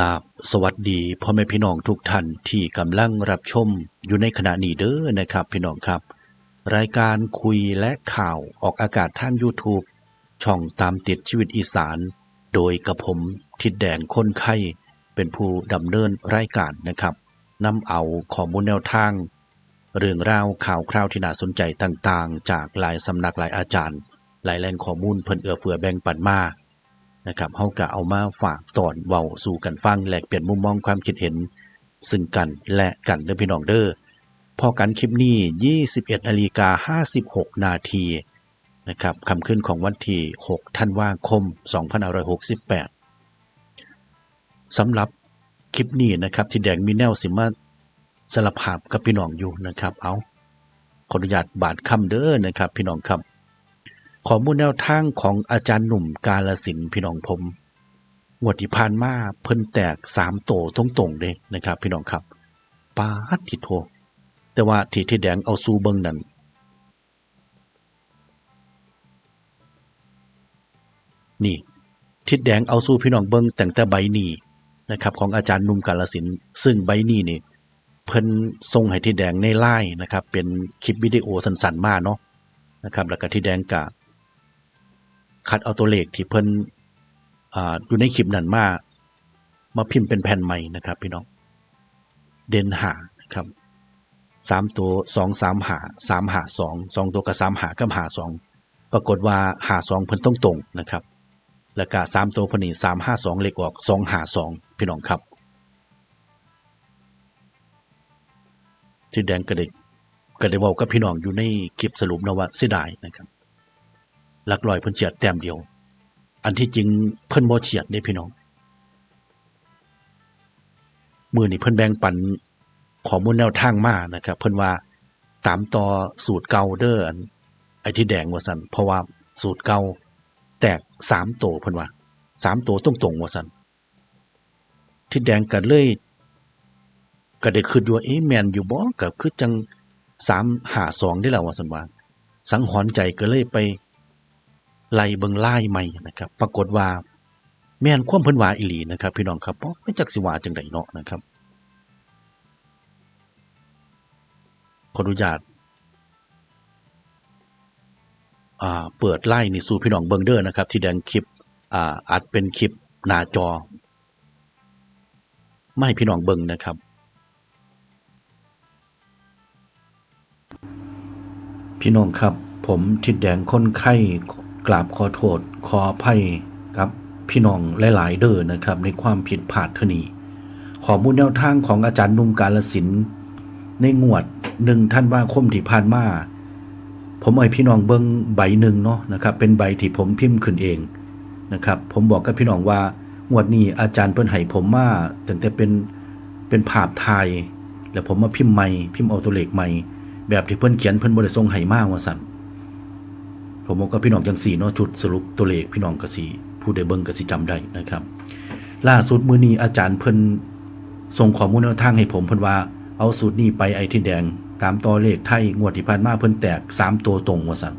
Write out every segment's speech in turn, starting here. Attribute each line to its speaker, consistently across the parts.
Speaker 1: ราบสวัสดีพ่อแม่พี่น้องทุกท่านที่กำลังรับชมอยู่ในขณะนี้เด้อนะครับพี่น้องครับ รายการคุยและข่าวออกอากาศทาง YouTube ช่องตามติดชีวิตอีสาน โดยกระผมทิดแดงคนไข้เป็นผู้ดำเนินรายการนะครับนำเอาข้อมูลแนวทาง เรื่องราวข่าวคราวที่น่าสนใจต่างๆ จากหลายสำนักหลายอาจารย์ หลายแหล่งข้อมูลเพิ่นเอื้อเฟื้อแบ่งปันมา นะครับเฮาก็เอามาฝากตอนเว้าสู่กันฟังแลกเปลี่ยนมุมมองความคิดเห็น ซึ่งกันและกันเด้อพี่น้องเด้อพอกันคลิปนี้ 21นาฬิกา56 นาทีนะครับคำขึ้นของวันที่ 6 ธันวาคม 2568สำหรับคลิปนี้นะครับที่แดงมีแนวสิมาสารภาพกับพี่น้องอยู่นะครับ เอาขออนุญาตบาดคำเด้อนะครับ พี่น้องครับ ข้อมูลแนวทางของอาจารย์หนุ่มกาลสินพี่น้องผมงวดที่ผ่านมาเพิ่นแตกสามโตตรงๆเลยนะครับ พี่น้องครับปาดทิโท แต่ว่าที่ที่แดงเอาซูเบิงนั้นนี่ทิดแดงเอาสู้พี่น้องเบิงแต่งแต่ใบนี้นะครับ ของอาจารย์หนุ่มกาลสินซึ่งใบนี้นี่เพิ่นส่งให้ทิดแดงในไลน์นะครับ เป็นคลิปวิดีโอสั้นๆมาเนาะนะครับ แล้วก็ทิดแดงกะ คัดเอาตัวเลขที่เพิ่นออยู่ในคลิปนั้นมา มาพิมพ์เป็นแผ่นใหม่นะครับพี่น้อง เด่นหานะครับสามตัวสองสามหาสามหาสองสองตัวกับสามหากับหาสองปรากฏว่าหาสองเพิ่นต้องตรงนะครับ แล้วก็สามตัวพนีสามห้าสองเลขออกสองหาสองพี่น้องครับที่แดงกระเด็กกระเด็กว่ากับพี่น้องอยู่ในคลิปสรุปนะว่าเสียดายนะครับ หลักลอยเพิ่นเฉียดแต้มเดียว อันที่จริงเพิ่นบ่เฉียดเด้พี่น้องมือนี่เพิ่นแบ่งปันข้อมูลแนวทางมานะครับ เพิ่นว่าตามต่อสูตรเก่าเด้ออันไอ้ที่แดงว่าซั่นเพราะว่าสูตรเก่าแตกสามโตเพิ่นว่าสามโตตรงๆว่าซั่นที่แดงก็เลยก็ได้คิดอยู่ว่าเอ๊ะแมนอยู่บ่ก็คือจัง352ได้แล้วว่าซั่นว่าสังหรณ์ใจก็เลยไป ไล่เบิงไล่ใหม่นะครับ ปรากฏว่า แม่นความเพิ่นว่าอีหลีนะครับ พี่น้องครับบ่ไม่จักสิว่าจังไดเนาะนะครับขออนุญาตเปิดไล่นี่สู่พี่น้องเบิงเด้อนะครับ ที่แดงคลิปอ่าอัดเป็นคลิปหน้าจอ ไม่พี่น้องเบิงนะครับพี่น้องครับ ผมทิดแดงคนไข้ กราบขอโทษขออภัยครับพี่น้องหลาย ๆ เด้อนะครับ ในความผิดพลาดเท่านี้ขอมูลแนวทางของอาจารย์นุ่มกาลสินธุ์ในงวดหนึ่งท่านว่าคมที่ผ่านมาผมเอาให้พี่น้องเบิ้งใบหนึ่งเนาะนะครับ เป็นใบที่ผมพิมพ์ขึ้นเองนะครับ ผมบอกกับพี่น้องว่างวดนี้อาจารย์เพิ่นให้ผมมาตั้งแต่เป็นเป็นภาพถ่ายแล้วผมมาพิมพ์ใหม่พิมพ์เอาตัวเลขใหม่แบบที่เพิ่นเขียนเพิ่นบ่ได้ส่งให้มากว่าซั่น ผมบอกกับพี่น้องจังสี่เนาะจุดสรุปตัวเลขพี่น้องกสิผู้ใดเบิ่งกสิจำได้นะครับ ล่าสุดมื้อนี้อาจารย์เพิ่นส่งข้อมูลแนวทางให้ผมเพิ่นว่าเอาสูตรนี้ไปไอ้ที่แดง ตามตัวเลขไทยงวดที่ผ่านมาเพิ่นแตกสามตัวตรงว่าซั่น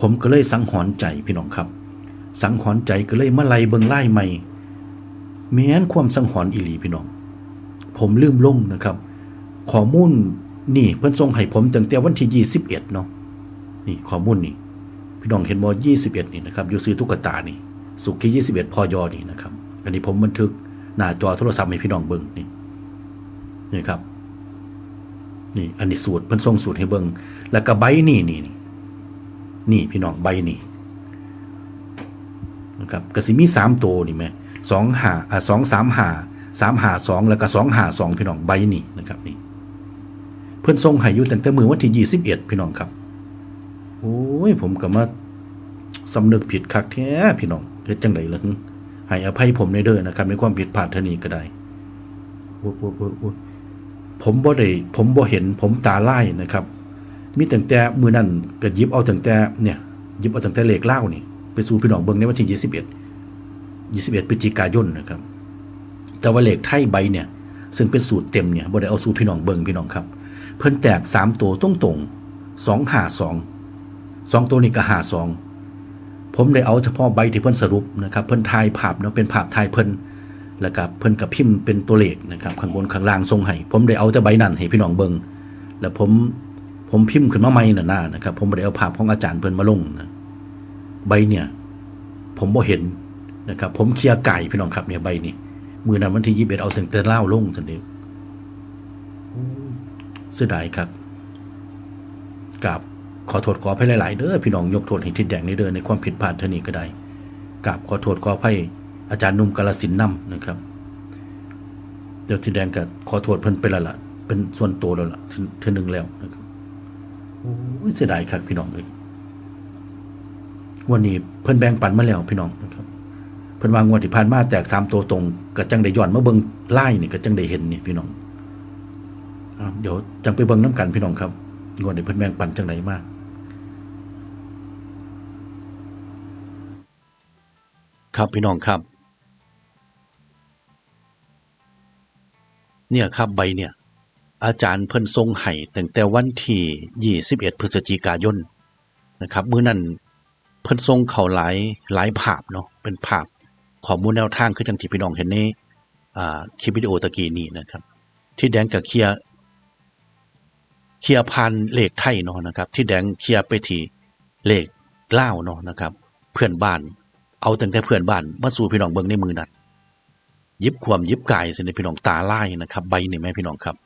Speaker 1: ผมก็เลยสังหรณ์ใจพี่น้องครับ สังหรณ์ใจก็เลยมาไล่เบิ่งไล่ใหม่แม้นความสังหรณ์อีหลีพี่น้อง ผมลืมลงนะครับข้อมูลนี่เพิ่นส่งให้ผมตั้งแต่วันที่ 21 เนาะนี่ข้อมูลนี่ พี่น้องเห็นบ่21นี่นะครับอยู่ซื้อตุ๊กตานี่ สุกร์ที่21พยอนี่นะครับ อันนี้ผมบันทึกหน้าจอโทรศัพท์ให้พี่น้องเบิ่งนี่นี่ครับ นี่ อันนี้สูตรเพิ่นส่งสูตรให้เบิ่งแล้วก็ใบนี่นี่นี่นี่พี่น้องใบนี่นะครับก็สิมีสามตัวนี่แหมสองหาอ่าสองสามหาสามหาสองแล้วก็สองหาสองพี่น้องใบนี่นะครับนี่เพิ่นส่งให้อยู่ตั้งแต่มือวันที่ยี่สิบเอ็ดพี่น้องครับ โอ้ยผมก็มาสำนึกผิดคักแท้พี่น้องเฮ็ดจังไดล่ะให้อภัยผมในเด้อนะครับในความผิดพลาดเท่านี้ก็ได้โอ้โอ้โอ้โอ้ผมบ่ได้ผมบ่เห็นผมตาไลายนะครับ มีตั้งแต่มือนั้นก็หยิบเอาตั้งแต่เนี่ยหยิบเอาตั้งแต่เลขเล่านี่ไปสู่พี่น้องเบิ่งในวันที่21 21พฤศจิกายนนะครับ แต่ว่าเลขไทยใบเนี่ย ซึ่งเป็นสูตรเต็มเนี่ยบ่ได้เอาสู่พี่น้องเบิ่งพี่น้องครับ เพิ่นแตกสามตัวตรงตรงสองหาสอง สองตัวนี้ก็หาสองผมได้เอาเฉพาะใบที่เพิ่นสรุปนะครับเพิ่นทายภาพเนาะเป็นภาพทายเพิ่นแล้วก็เพิ่นกับพิมพ์เป็นตัวเลขนะครับข้างบนข้างล่างทรงให้ผมได้เอาแต่ใบนั้นให้พี่น้องเบิ่งแล้วผมผมพิมพ์ขึ้นมาใหม่น่ะนะนะครับ ผมบ่ได้เอาภาพของอาจารย์เพิ่นมาลงนะใบเนี่ย ผมบ่เห็นนะครับ ผมเคลียร์ไก่พี่น้องครับเนี่ยใบนี้มือนั้นวันที่21เอาตั้งแต่เล่าลงซั่นเด้เสียดายครับกับ ขอโทษขออภัยหลาย ๆ เด้อพี่น้องยกโทษให้ทิดแดงในเด้อในความผิดพลาดเท่านี้ก็ได้กับขอโทษขออภัยอาจารย์นุ่มกาลสินนํนะครับ เดี๋ยวทิดแดงก็ขอโทษเพิ่นไปล้วล่ะเป็นส่วนตัวแล้วล่ะเทื่อหนึ่งแล้วนะครับโอ้ยเสียดายครับพี่น้องเลยวันนี้เพิ่นแบ่งปันมาแล้วพี่น้องนะครับเพิ่นวางงวดที่ผ่านมาแตกสามตัวตรงก็จังได้ย้อนมาเบิ่งไล่นี่ก็จังได้เห็นนี่พี่น้องเดี๋ยวจังไปเบิ่งน้ำกันพี่น้องครับงวดนี้เพิ่นแบ่งปันจังไดมาก ครับพี่น้องครับ เนี่ยครับใบเนี่ย อาจารย์เพิ่นทรงให้ตั้งแต่วันที่ 21 พฤศจิกายนนะครับมื้อนั้นเพิ่นทรงเข้าหลายหลายภาพเนาะเป็นภาพข้อมูลแนวทางคือจังที่พี่น้องเห็นในคลิปวิดีโอตะกี้นี้นะครับ ที่แดงกับเคียร์เคียร์พันเลขไทยเนาะนะครับ ที่แดงเคียร์ไปที่เลขลาวเนาะนะครับ เพื่อนบ้าน เอาตั้งแต่เพื่อนบ้านมาสู่พี่น้องเบิ่งในมือนั้นยิบความยิบกายสิในพี่น้องตาไล่นะครับ ใบนี่แม่พี่น้องครับ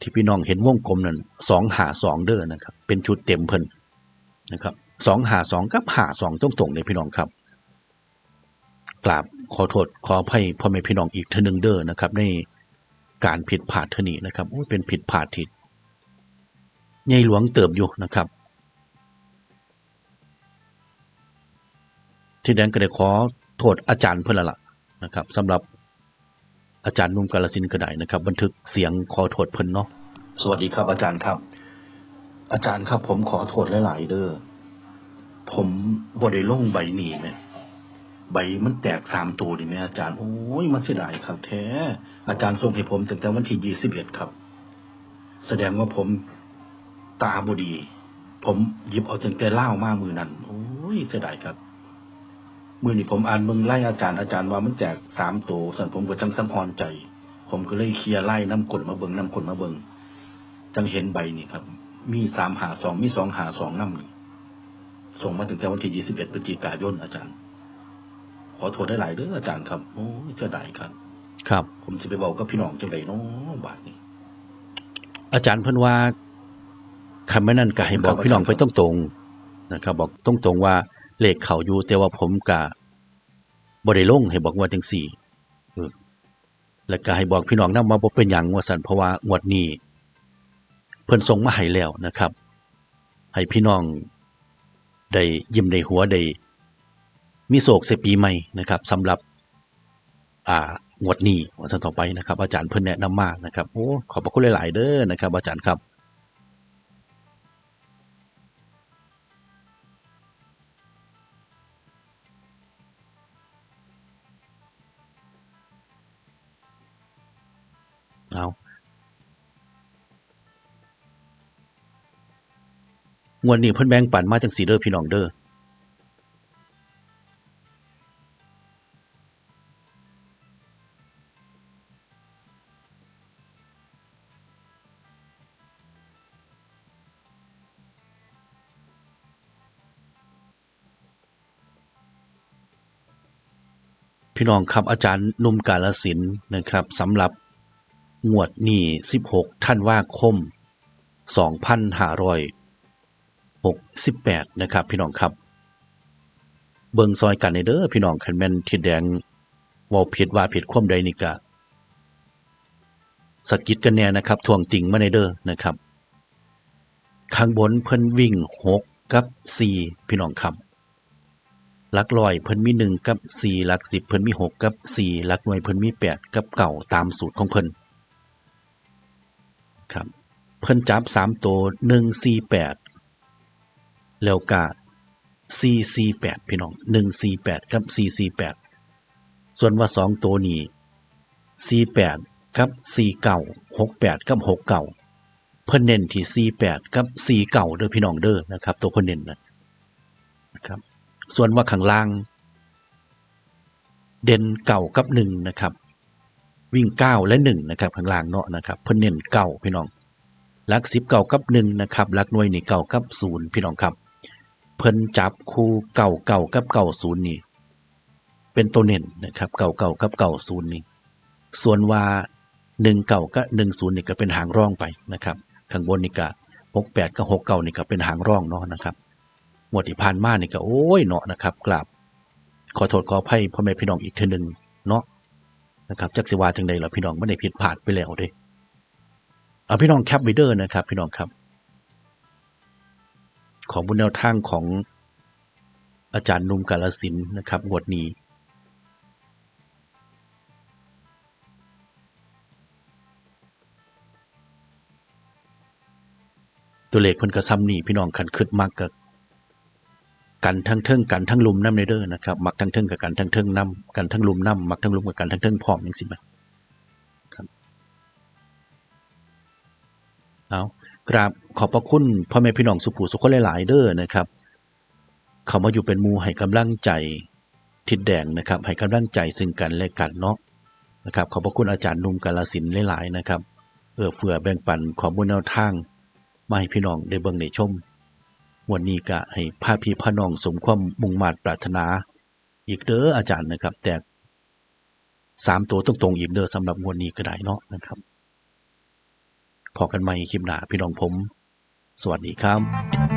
Speaker 1: ที่พี่น้องเห็นวงกลมนั่นสองหาสองเด้อนะครับ เป็นชุดเต็มเพิ่นนะครับสองหาสองกับหาสองตรงตรงๆเลยพี่น้องครับกราบขอโทษขออภัยพ่อแม่พี่น้องอีกเทนึงเด้อนะครับ ในการผิดพลาดเทนี้นะครับโอ้เป็นผิดพลาดที่ใหญ่หลวงเติบอยู่นะครับ ที่แดงก็ได้ขอโทษอาจารย์เพื่อนละนะครับสำหรับอาจารย์นุ่มกาลสินก็ได้นะครับ บันทึกเสียงขอโทษเพิ่นเนาะสวัสดีครับอาจารย์ครับ อาจารย์ครับ ผมขอโทษหลายๆเด้อผมบ่ได้ลงใบหนีแม่ใบมันแตกสามตัวดิแม่อาจารย์โอ้ยมันเสียดายครับ แท้ อาจารย์ส่งให้ผมตั้งแต่วันที่ยี่สิบเอ็ดครับ แสดงว่าผมตาบดี ผมหยิบเอาตั้งแต่เล่ามามือนั้นโอ้ยเสียดายครับ มื่อนี้ผมอ่านเบิ่งไล่อาจารย์อาจารย์ว่ามันแตกสามตัวส่วนผมก็จังสังหรณ์ใจ ผมก็เลยเคลียร์ไล่น้ำกลมาเบิ่งน้ำกลมาเบิ่งจังเห็นใบนี่ครับ มีสามหาสองมีสองหาสองน้ำนี่ส่งมาถึงแต่วันที่ยี่สิบเอ็ดพฤศจิกายนอาจารย์ ขอโทษได้หลายๆเด้ออาจารย์ครับโอ้ยเสียดายครับ
Speaker 2: ครับ
Speaker 1: ผมจะไปบอกกับพี่น้องจังไดเนาะบาทนี้
Speaker 2: อาจารย์เพิ่นว่าคำแม่นั้นก็ให้บอก
Speaker 1: ครับ
Speaker 2: พี่น้องไปตรงๆนะครับ บอกตรงๆว่า เลขเขาอยู่แต่ว่าผมกะบ่ได้ลงให้บอกว่าจังสี่แล้วก็ให้บอกพี่น้องนำมาบ่เป็นหยังว่าซั่นเพราะว่างวดนี้เพิ่นส่งมาให้แล้วนะครับ ให้พี่น้องได้ยิ้มได้หัวได้มีโศกใส่ปีใหม่นะครับสำหรับ อ่างวดนี้วันต่อไปนะครับ อาจารย์เพิ่นแนะนำมากนะครับโอ้ขอบพระคุณหลาย ๆ เด้อนะครับ อาจารย์ครับ เอาวดนี้เพิ่นแบ่งปันมาจังสีเด้อพี่น้องเด้อ พี่น้องครับอาจารย์นุ่มกาลสินนะครับสำหรับ งวดนี้16ท่านว่าคม 2568 นะครับ พี่น้องครับ เบิงซอยกันในเด้อพี่น้องคันแม่นที่แดงว้าผิดว่าผิดความใดนี่ก็สะกิดกันแน่นะครับทวงติ่งมาในเด้อนะครับ ข้างบนเพิ่นวิ่ง6กับ4พี่น้องครับลักร้อยเพิ่นมีหนึ่งกับสี่หลักสิบเพิ่นมีหกกับสี่หลักหน่วยเพิ่นมีแปดกับเก่าตามสูตรของเพิ่น ครับ เพิ่นจับสามตัวหนึ่งสี่แปดแล้วก็สี่สี่แปดพี่น้องหนึ่งสี่แปดกับสี่สี่แปดส่วนว่าสองตัวนี้สี่แปดกับสี่เก่าหกแปดกับหกเก่าเพิ่นเน้นที่สี่แปดกับสี่เก่าเด้อพี่น้องเด้อนะครับ ตัวเพิ่นเน้นนะนะครับ ส่วนว่าข้างล่าง เด่นเก่ากับหนึ่งนะครับ วิ่งเก้าและหนึ่งนะครับข้างล่างเนาะนะครับเพิ่นเน้นเก้าพี่น้องลักสิบเก้ากับหนึ่งนะครับลักหน่วยนี่เก้ากับศูนย์พี่น้องครับ เพิ่นจับคู่เก่าเก่ากับเก่าศูนย์นี่ เป็นตัวเน่นนะครับเก่าเก่ากับเก่าศูนย์นี่ส่วนว่าหนึ่งเก่ากับหนึ่งศูนย์นี่ก็เป็นหางร่องไปนะครับข้างบนนี่ก็หกแปดกับหกเก่านี่ก็เป็นหางร่องเนาะนะครับหมดที่ผ่านมานี่ก็โอ้ยเนาะนะครับกราบขอโทษขออภัยพ่อแม่พี่น้องอีกทื่อหนึ่งเนาะ นะครับจักสิวาจังใดล่ะพี่น้องไม่ได้ผิดพลาดไปแล้วเด้เอาพี่น้องแคปไว้เด้อนะครับ พี่น้องครับ ของบุญแนวทางของอาจารย์นุ่มกาลสินนะครับงวดนี้ตัวเลขเพิ่นก็ซ้ำนี่พี่น้องคันคึดมักกับ กันทั้งเทิงกันทั้งลุมน้ำในเด้อนะครับมักทั้งเทิงกับกันทั้งเทิงน้ำกันทั้งลุมน้ำมักทั้งลุมกับกันทั้งเทิงพร้อมจังซี่แหมครับเอากราบขอบพระคุณพ่อแม่พี่น้องสุภูสุขหลาย ๆ เด้อนะครับเขามาอยู่เป็นมูให้กำลังใจทิดแดงนะครับ ให้กำลังใจซึ่งกันและกันเนาะนะครับขอบพระคุณอาจารย์นุ่มกาลสินหลาย ๆ นะครับเอื้อเฟื้อแบ่งปันข้อมูลแนวทางมาให้พี่น้องได้เบิ่งได้ชม วันนี้ก็ให้พาพี่พาน้องสมความมุ่งมาตรปรารถนา อีกเด้ออาจารย์นะครับ แต่สามตัวตรงๆอีกเด้อสำหรับวันี้ก็ได้เนาะนะครับพอกันใหม่คลิปหน้าพี่น้องผม สวัสดีครับ